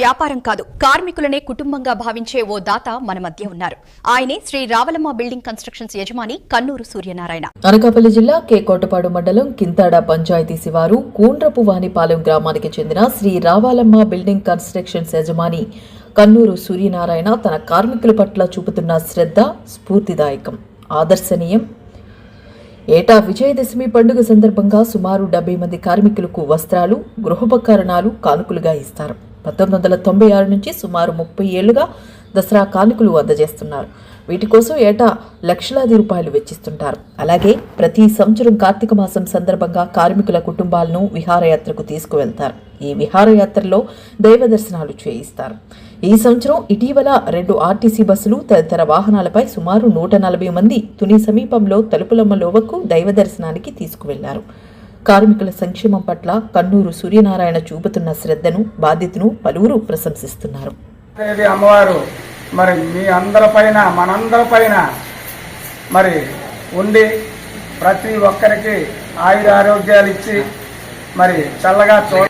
వ్యాపారం కాదు కార్మికులనే కుటుంబంగా భావించే ఓ దాత మన మధ్య ఉన్నారు. ఆయనే శ్రీ రావలమ్మ బిల్డింగ్ కన్స్ట్రక్షన్స్ యజమాని కన్నూరు సూర్యనారాయణ. అనకాపల్లి జిల్లా కే కోటపాడు మండలం కింతాడ పంచాయతీ శివారు కూండ్రపు వానిపాలెం గ్రామానికి చెందిన శ్రీ రావాలమ్మ బిల్డింగ్ కన్స్ట్రక్షన్స్ యజమాని కన్నూరు సూర్యనారాయణ తన కార్మికుల పట్ల చూపుతున్న శ్రద్ధ స్ఫూర్తిదాయకం. ఆదర్శనీయం. ఏటా విజయదశమి పండుగ సందర్భంగా సుమారు డెబ్బై మంది కార్మికులకు వస్త్రాలు గృహోపకరణాలు కానుకలుగా ఇస్తారు. పంతొమ్మిది వందల తొంభై ఆరు నుంచి సుమారు ముప్పై ఏళ్ళుగా దసరా కానుకలు అందజేస్తున్నారు. వీటి కోసం ఏటా లక్షలాది రూపాయలు వెచ్చిస్తుంటారు. అలాగే ప్రతి సంవత్సరం కార్తీక మాసం సందర్భంగా కార్మికుల కుటుంబాలను విహారయాత్రకు తీసుకువెళ్తారు. ఈ విహారయాత్రలో దైవ దర్శనాలు చేయిస్తారు. ఈ సంవత్సరం ఇటీవల రెండు ఆర్టీసీ బస్సులు తదితర వాహనాలపై సుమారు నూట నలభై మంది తుని సమీపంలో తలుపులమ్మ లోవకు దైవ దర్శనానికి తీసుకువెళ్ళారు. కార్మికుల సంక్షేమం పట్ల కన్నూరు సూర్యనారాయణ చూపుతున్న శ్రద్ధను బాధ్యతను పలువురు ప్రశంసిస్తున్నారు. అమ్మవారు మరి మీ అందరిపైన మనందరిపైన మరి ఉండి ప్రతి ఒక్కరికి ఆయుర ఆరోగ్యాలు ఇచ్చి మరి చల్లగా చూ